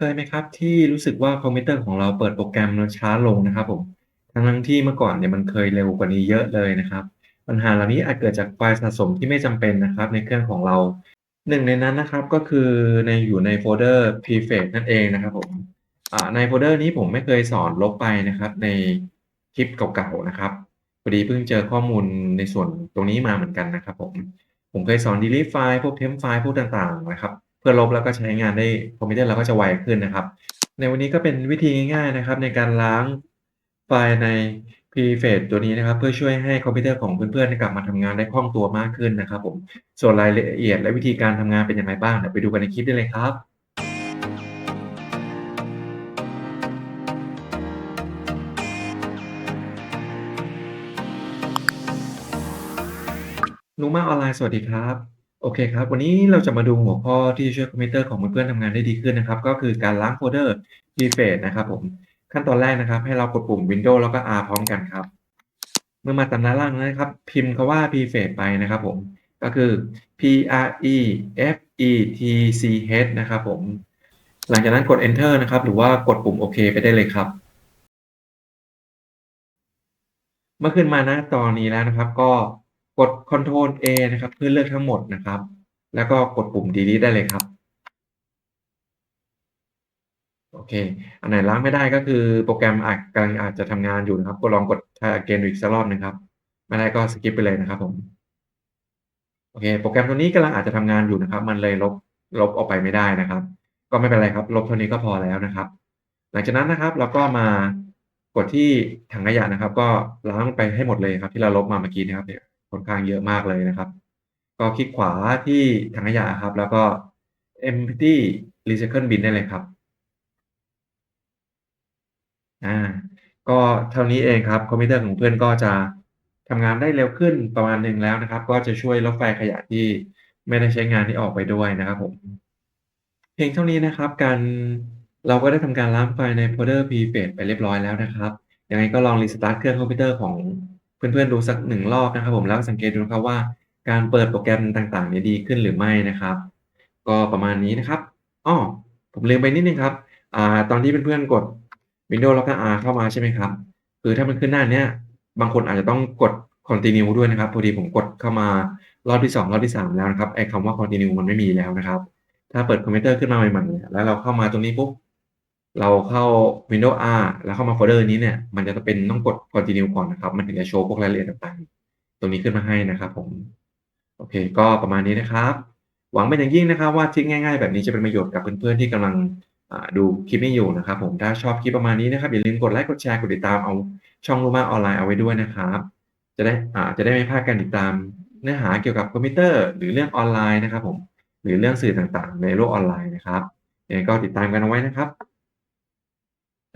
เคยไหมครับ ที่รู้สึกว่าคอมพิวเตอร์ของเราเปิดโปรแกรมแล้วช้าลงนะครับผมทั้งๆที่เมื่อก่อนเนี่ยมันเคยเร็วกว่านี้เยอะเลยนะครับ ปัญหาเหล่านี้อาจเกิดจากไฟล์สะสมที่ไม่จำเป็นนะครับ ในเครื่องของเรา หนึ่งในนั้นนะครับก็คือในอยู่ในโฟลเดอร์ prefetch นั่นเองนะครับผมอ่าในโฟลเดอร์นี้ผมไม่เคยสอนลบไปนะครับ ในคลิปเก่าๆนะครับพอดีเพิ่งเจอข้อมูลในส่วนตรงนี้มาเหมือนกันนะครับ ผมผมเคยสอน delete ไฟล์พวก temp ไฟล์พวกต่างๆนะครับ เพื่อลบแล้วก็ใช้งานได้คอมพิวเตอร์เราก็จะไวขึ้นนะครับ ในวันนี้ก็เป็นวิธีง่ายๆนะครับ ในการล้างไฟล์ใน Prefetch ตัวนี้นะครับ เพื่อช่วยให้คอมพิวเตอร์ของเพื่อนๆกลับมาทำงานได้คล่องตัวมากขึ้นนะครับผมส่วนรายละเอียดและวิธีการทำงานเป็นอย่างไรบ้างเดี๋ยวไปดูกันในคลิปได้เลยครับนุมาออนไลน์สวัสดีครับ โอเคครับ วันนี้เราจะมาดูหัวข้อที่ช่วยคอมพิวเตอร์ของเพื่อนๆทำงานได้ดีขึ้นนะครับ ก็คือการล้างโฟลเดอร์ Prefetch นะครับผม ขั้นตอนแรกนะครับ ให้เรากดปุ่ม Windows แล้วก็ R พร้อมกันครับ เมื่อมาตามด้านล่างนะครับ พิมพ์คำว่า Prefetch ไปนะครับผม ก็คือ P R E F E T C H นะครับผม หลังจากนั้นกด Enter นะครับ หรือว่ากดปุ่มโอเคไปได้เลยครับ เมื่อขึ้นมาหน้าจอนนี้แล้วนะครับ ก็ กด Ctrl A นะครับ เพื่อเลือกทั้งหมดนะครับ แล้วก็กดปุ่ม Delete ได้เลยครับ โอเค อันไหนล้างไม่ได้ก็คือโปรแกรมอาจกำลังอาจจะทำงานอยู่นะครับ ก็ลองกด Try again อีกสักรอบหนึ่งครับ ไม่ได้ก็สกิปไปเลยนะครับผมโอเค โปรแกรมตัวนี้กำลังอาจจะทำงานอยู่นะครับ มันเลยลบลบออกไปไม่ได้นะครับ ก็ไม่เป็นไรครับ ลบเท่านี้ก็พอแล้วนะครับ หลังจากนั้นนะครับเราก็มากดที่ถังขยะนะครับ ก็ล้างไปให้หมดเลยครับ ที่เราลบมาเมื่อกี้นะครับเนี่ย ค่อนข้างเยอะมากเลยนะครับ ก็คลิกขวาที่ถังขยะครับ แล้วก็ empty recycle bin ได้เลยครับอ่าก็เท่านี้เองครับคอมพิวเตอร์ของเพื่อนก็จะทำงานได้เร็วขึ้นประมาณหนึ่งแล้วนะครับ ก็จะช่วยลดไฟขยะที่ไม่ได้ใช้งานนี้ออกไปด้วยนะครับผมเพียงเท่านี้นะครับ การเราก็ได้ทำการล้างไฟในโฟลเดอร์ Prefetch ไปเรียบร้อยแล้วนะครับยังไงก็ลอง Restart เครื่องคอมพิวเตอร์ของ เพื่อนๆดูสักหนึ่งรอบนะครับผมแล้วสังเกตดูนะครับว่า การเปิดโปรแกรมต่างๆเนี่ยดีขึ้นหรือไม่นะครับ ก็ประมาณนี้นะครับอ้อผมลืมไปนิดนึงครับอ่าตอนที่เพื่อนๆกด Windows แล้วก็ R เข้ามาใช่ไหมครับคือถ้ามันขึ้นหน้าเนี้ยบางคนอาจจะต้องกด Continue ด้วยนะครับ พอดีผมกดเข้ามารอบที่ 2 รอบที่ 3 แล้วนะครับไอ้คำว่า Continue มันไม่มีแล้วนะครับ ถ้าเปิดคอมพิวเตอร์ขึ้นมาใหม่ๆเนี่ยแล้วเราเข้ามาตรงนี้ปุ๊บ เราเข้า Windows R แล้วเข้ามาโฟลเดอร์นี้เนี่ย มันจะเป็นต้องกด Continue ก่อนนะครับ มันถึงจะโชว์พวกรายละเอียดต่างๆ ตรงนี้ขึ้นมาให้นะครับผม โอเค ก็ประมาณนี้นะครับ หวังเป็นอย่างยิ่งนะครับ ว่าทริกง่ายๆ แบบนี้จะเป็นประโยชน์กับเพื่อนๆที่กำลังดูคลิปนี้อยู่นะครับผม ถ้าชอบคลิปประมาณนี้นะครับ อย่าลืมกดไลค์ กดแชร์ กดติดตามเอาช่องรู้มากออนไลน์เอาไว้ด้วยนะครับ จะได้อ่าจะได้ไม่พลาดการติดตามเนื้อหาเกี่ยวกับคอมพิวเตอร์ หรือเรื่องออนไลน์นะครับผม หรือเรื่องสื่อต่างๆ ในโลกออนไลน์นะครับยังไงก็ติดตามกันเอาไว้นะครับ